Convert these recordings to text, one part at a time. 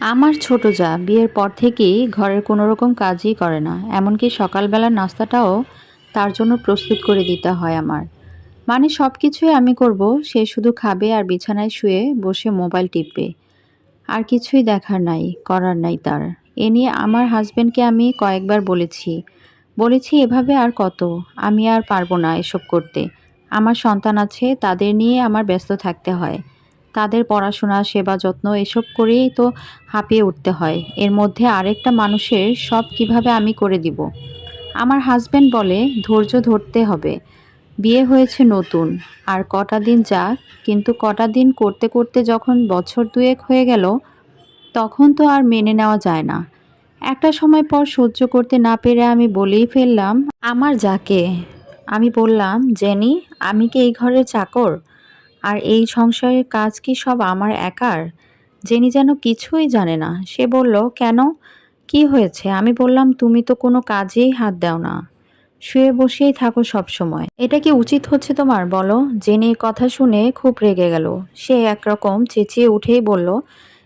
আমার ছোট যা, বিয়ের পর থেকেই ঘরের কোনো রকম কাজই করে না। এমনকি সকালবেলার নাস্তাটাও তার জন্য প্রস্তুত করে দিতে হয় আমার। মানে সব কিছুই আমি করব, সে শুধু খাবে আর বিছানায় শুয়ে বসে মোবাইল টিপবে। আর কিছুই দেখার নাই, করার নাই তার। এ নিয়ে আমার হাজব্যান্ডকে আমি কয়েকবার বলেছি। বলেছি, এভাবে আর কত? আমি আর পারব না এসব করতে। আমার সন্তান আছে, তাদের নিয়ে আমার ব্যস্ত থাকতে হয়। তাদের পড়াশোনা, সেবা যত্ন এসব করেই তো হাঁপিয়ে উঠতে হয়। এর মধ্যে আরেকটা মানুষের সব কীভাবে আমি করে দিব? আমার হাজব্যান্ড বলে, ধৈর্য ধরতে হবে। বিয়ে হয়েছে নতুন, আর কটা দিন যাক। কিন্তু কটা দিন করতে করতে যখন বছর দুয়েক হয়ে গেল, তখন তো আর মেনে নেওয়া যায় না। একটা সময় পর সহ্য করতে না পেরে আমি বলেই ফেললাম, আমার যাকে? আমি বললাম, জেনি, আমি কি এই ঘরের চাকর? আর এই সংসারের কাজ কি সব আমার একার? জেনি যেন কিছুই জানে না। সে বলল, কেন? কি হয়েছে? আমি বললাম, তুমি তো কোনো কাজেই হাত দাও না। শুয়ে বসেই থাকো সব সময় এটা কি উচিত হচ্ছে তোমার? বলো। জেনির কথা শুনে খুব রেগে গেল। সে একরকম চেঁচিয়ে উঠেই বলল,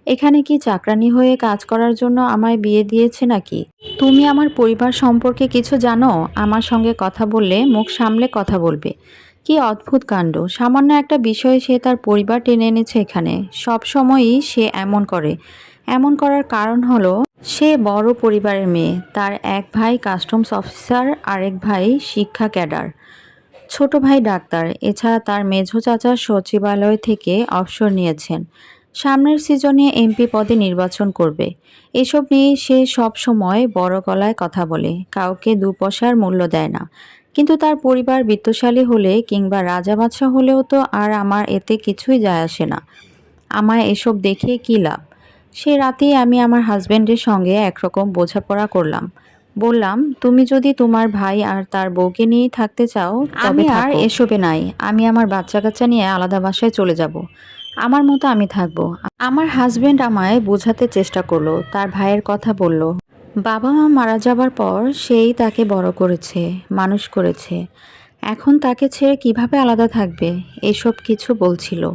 এখানে কি চাকরানি হয়ে কাজ করার জন্য আমায় বিয়ে দিয়েছে নাকি? তুমি আমার পরিবার সম্পর্কে কিছু জানো? আমার সঙ্গে কথা বললে মুখ সামলে কথা বলবে। কি অদ্ভুত কাণ্ড। সামান্য একটা বিষয়ে সে তার পরিবার টেনে এনেছে এখানে। সব সময়ই সে এমন করে। এমন করার কারণ হলো, সে বড় পরিবারের মেয়ে, তার এক ভাই কাস্টমস অফিসার, আরেক ভাই শিক্ষা ক্যাডার। ছোট ভাই ডাক্তার, এছাড়া তার মেঝো চাচা সচিবালয় থেকে অবসর নিয়েছেন। সামনের সিজনে এমপি পদে নির্বাচন করবে। এসব নিয়ে সে সব সময় বড় গলায় কথা বলে, কাউকে দু পয়সার মূল্য দেয় না। কিন্তু তার পরিবার বিত্তশালী হলে কিংবা রাজা বাদশাহ হলেও তো আর আমার এতে কিছুই যায় আসে না। আমায় এসব দেখে কী লাভ? সে রাতেই আমি আমার হাজব্যান্ডের সঙ্গে একরকম বোঝাপড়া করলাম। বললাম তুমি যদি তোমার ভাই আর তার বউকে নিয়েই থাকতে চাও তবে আর এসবে নাই। আমি আমার বাচ্চা কাচ্চা নিয়ে আলাদা বাসায় চলে যাব। আমার মতো আমি থাকব। আমার হাজবেন্ড আমায় বোঝাতে চেষ্টা করল। তার ভাইয়ের কথা বলল। বাবা মা মারা যাবার পর সেই তাকে বড় করেছে, মানুষ করেছে। এখন তাকে ছেড়ে কীভাবে আলাদা থাকবে? এসব কিছু বলছিল।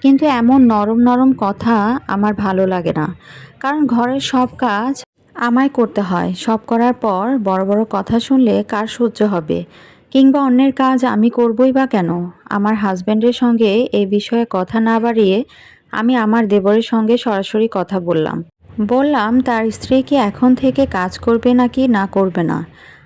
কিন্তু এমন নরম নরম কথা আমার ভালো লাগে না। কারণ ঘরের সব কাজ আমায় করতে হয়। সব করার পর বড় বড় কথা শুনলে কার সহ্য হবে? কিংবা অন্যের কাজ আমি করবই বা কেন? আমার হাজব্যান্ডের সঙ্গে এই বিষয়ে কথা না বাড়িয়ে আমি আমার দেবরের সঙ্গে সরাসরি কথা বললাম। বললাম, তার স্ত্রী কি এখন থেকে কাজ করবে নাকি না করবে না?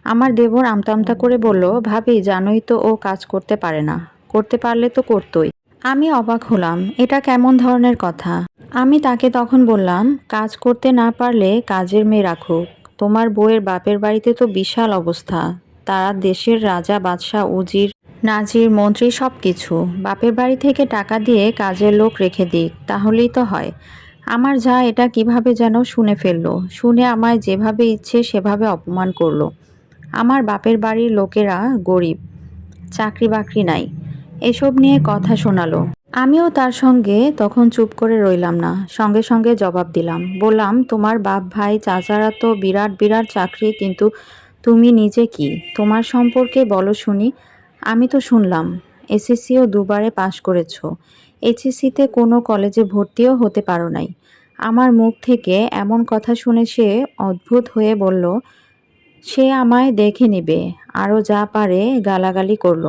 আমার দেবর আমতা আমতা করে বলল, ভাবি, জানোই তো ও কাজ করতে পারে না। করতে পারলে তো করতোই। আমি অবাক হলাম, এটা কেমন ধরনের কথা? আমি তাকে তখন বললাম, কাজ করতে না পারলে কাজের মেয়ে রাখুক তোমার বউয়ের বাপের বাড়িতে তো বিশাল অবস্থা। তারা দেশের রাজা, বাদশাহ, উজির, নাজির, মন্ত্রী সব কিছু বাপের বাড়ি থেকে টাকা দিয়ে কাজের লোক রেখে দিক, তাহলেই তো হয়। আমার যা এটা কীভাবে যেন শুনে ফেলল, শুনে আমায় যেভাবে ইচ্ছে সেভাবে অপমান করল। আমার বাপের বাড়ির লোকেরা গরিব চাকরি বাকরি নাই, এসব নিয়ে কথা শোনালো। আমিও তার সঙ্গে তখন চুপ করে রইলাম না, সঙ্গে সঙ্গে জবাব দিলাম, বললাম, তোমার বাপ ভাই, চাচারা তো বিরাট বিরাট চাকরি, কিন্তু তুমি নিজে কি? তোমার সম্পর্কে বলো শুনি, আমি তো শুনলাম, এসএসসিও দুবারে পাশ করেছ এইচএসসিতে কোনো কলেজে ভর্তিও হতে পারো নাই। আমার মুখ থেকে এমন কথা শুনে সে অদ্ভুত হয়ে বলল, সে আমায় দেখে নেবে, আরও যা পারে গালাগালি করল,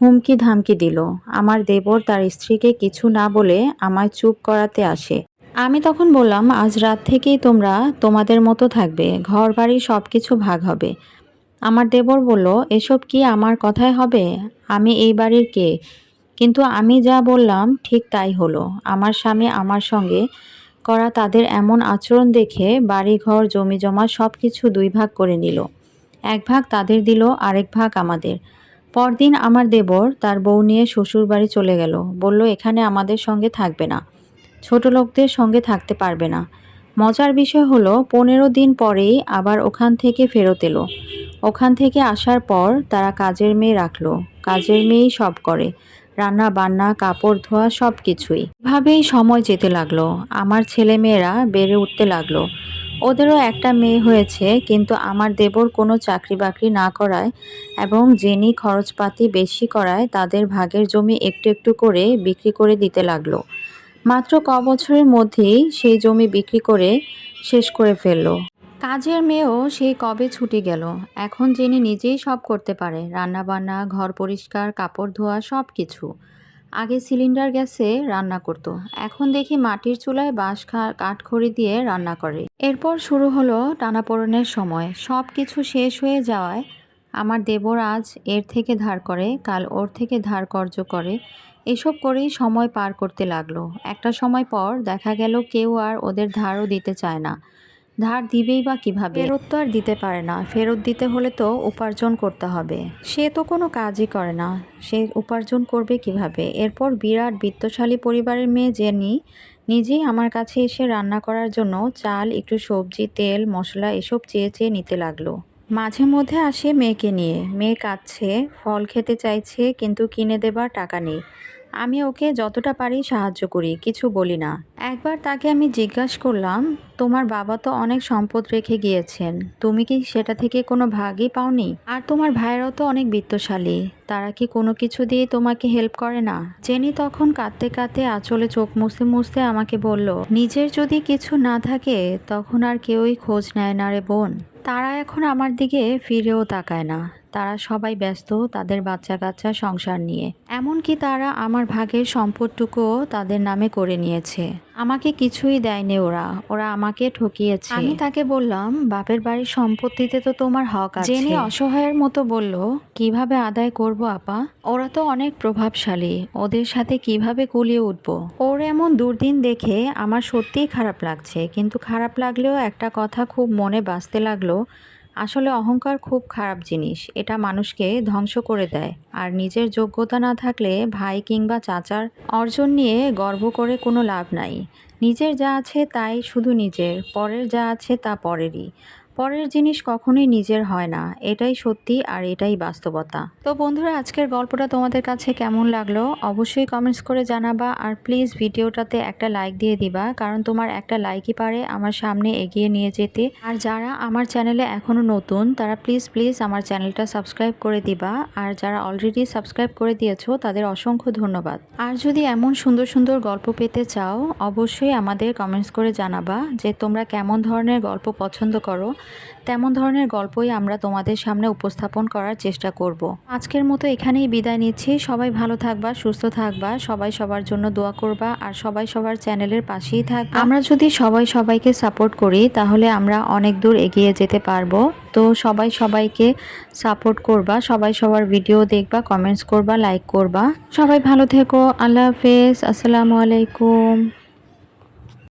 হুমকি ধামকি দিল। আমার দেবর তার স্ত্রীকে কিছু না বলে আমায় চুপ করাতে আসে। আমি তখন বললাম, আজ রাত থেকেই তোমরা তোমাদের মতো থাকবে ঘর বাড়ি সব কিছু ভাগ হবে। আমার দেবর বলল, এসব কি আমার কথায় হবে? আমি এই বাড়ির কে? কিন্তু আমি যা বললাম ঠিক তাই হলো। আমার স্বামী আমার সঙ্গে করা তাদের এমন আচরণ দেখে বাড়ি ঘর জমি জমা সব কিছু দুই ভাগ করে নিল। এক ভাগ তাদের দিল, আরেক ভাগ আমাদের। পরদিন আমার দেবর তার বউ নিয়ে শ্বশুর বাড়ি চলে গেল। বলল, এখানে আমাদের সঙ্গে থাকবে না। ছোট লোকদের সঙ্গে থাকতে পারবে না। মজার বিষয় হলো, পনেরো দিন পরেই আবার ওখান থেকে ফেরত এলো। ওখান থেকে আসার পর তারা কাজের মেয়ে রাখল। কাজের মেয়েই সব করে। রান্না বান্না কাপড় ধোয়া সব কিছুই এভাবেই সময় যেতে লাগল। আমার ছেলে মেয়েরা বেড়ে উঠতে লাগল। ওদেরও একটা মেয়ে হয়েছে, কিন্তু আমার দেবর কোনো চাকরি বাকরি না করায় এবং জেনি খরচপাতি বেশি করায় তাদের ভাগের জমি একটু একটু করে বিক্রি করে দিতে লাগল। মাত্র ক বছরের মধ্যেই সেই জমি বিক্রি করে শেষ করে ফেলল। কাজের মেয়েও সেই কবে ছুটে গেল? এখন জেনে নিজেই সব করতে পারে। রান্নাবান্না, ঘর পরিষ্কার, কাপড় ধোয়া সব কিছু আগে সিলিন্ডার গ্যাসে রান্না করত। এখন দেখি মাটির চুলায় বাঁশ কাঠখড়ি দিয়ে রান্না করে। এরপর শুরু হলো টানাপোড়েনের সময়। সব কিছু শেষ হয়ে যাওয়ায় আমার দেবর আজ এর থেকে ধার করে, কাল ওর থেকে ধার কর্য করে। এসব করেই সময় পার করতে লাগল। একটা সময় পর দেখা গেল কেউ আর ওদের ধারও দিতে চায় না। ধার দিবেই বা কীভাবে? ফেরত তো আর দিতে পারে না। ফেরত দিতে হলে তো উপার্জন করতে হবে। সে তো কোনো কাজই করে না। সে উপার্জন করবে কীভাবে? এরপর বিরাট বিত্তশালী পরিবারের মেয়ে জেনি নিজেই আমার কাছে এসে রান্না করার জন্য চাল, একটু সবজি, তেল, মশলা এসব চেয়ে চেয়ে নিতে লাগল। মাঝে মধ্যে আসে মেয়েকে নিয়ে। মেয়ে কাঁদছে, ফল খেতে চাইছে, কিন্তু কিনে দেবার টাকা নেই। আমি ওকে যতটা পারি সাহায্য করি, কিছু বলি না। একবার তাকে আমি জিজ্ঞাসা করলাম, তোমার বাবা তো অনেক সম্পদ রেখে গিয়েছেন, তুমি কি সেটা থেকে কোনো ভাগই পাওনি? আর তোমার ভাইয়েরাও তো অনেক বিত্তশালী, তারা কি কোনো কিছু দিয়ে তোমাকে হেল্প করে না? জেনি তখন কাঁদতে কাঁদতে আঁচলে চোখ মুছতে মুছতে আমাকে বলল, নিজের যদি কিছু না থাকে, তখন আর কেউই খোঁজ নেয় না রে বোন। তারা এখন আমার দিকে ফিরেও তাকায় না। তারা সবাই ব্যস্ত তাদের বাচ্চা কাচ্চা সংসার নিয়ে। এমনকি তারা আমার ভাগের সম্পদটুকুও তাদের নামে করে নিয়েছে। আমাকে কিছুই দেয়নি ওরা। ওরা আমাকে ঠকিয়েছে। আমি তাকে বললাম বাপের বাড়ির সম্পত্তিতে তো তোমার হক আছে। জেনে অসহায়ের মতো বলল কীভাবে আদায় করব আপা? ওরা তো অনেক প্রভাবশালী। ওদের সাথে কীভাবে কুলিয়ে উঠব? ওর এমন দুর্দিন দেখে আমার সত্যিই খারাপ লাগছে। কিন্তু খারাপ লাগলেও একটা কথা খুব মনে বাঁচতে লাগল। আসলে অহংকার খুব খারাপ জিনিস। এটা মানুষকে ধ্বংস করে দেয়। আর নিজের যোগ্যতা না থাকলে ভাই কিংবা চাচার অর্জন নিয়ে গর্ব করে কোনো লাভ নাই। নিজের যা আছে তাই শুধু নিজের, পরের যা আছে তা পরেরই। পরের জিনিস কখনোই নিজের হয় না, এটাই সত্যি আর এটাই বাস্তবতা। তো বন্ধুরা, আজকের গল্পটা তোমাদের কাছে কেমন লাগল? অবশ্যই কমেন্টস করে জানাবা আর প্লিজ ভিডিওটাতে একটা লাইক দিয়ে দিবা, কারণ তোমার একটা লাইকই পারে আমার সামনে এগিয়ে নিয়ে যেতে। আর যারা আমার চ্যানেলে এখনও নতুন, তারা প্লিজ প্লিজ আমার চ্যানেলটা সাবস্ক্রাইব করে দিবা। আর যারা অলরেডি সাবস্ক্রাইব করে দিয়েছ, তাদের অসংখ্য ধন্যবাদ। আর যদি এমন সুন্দর সুন্দর গল্প পেতে চাও, অবশ্যই আমাদের কমেন্টস করে জানাবা যে তোমরা কেমন ধরনের গল্প পছন্দ করো। তেমন ধরনের গল্পই আমরা তোমাদের সামনে উপস্থাপন করার চেষ্টা করব। আজকের মতো এখানেই বিদায় নিচ্ছি। সবাই ভালো থাকবা, সুস্থ থাকবা, সবাই সবার জন্য দোয়া করবা, আর সবাই সবার চ্যানেলের পাশেই থাকবা। আমরা যদি সবাই সবাইকে সাপোর্ট করি, তাহলে আমরা অনেক দূর এগিয়ে যেতে পারব। তো সবাই সবাইকে সাপোর্ট করবা, সবাই সবার ভিডিও দেখবা, কমেন্টস করবা, লাইক করবা। সবাই ভালো থেকো, আল্লাহ হাফেজ, আসসালামু আলাইকুম।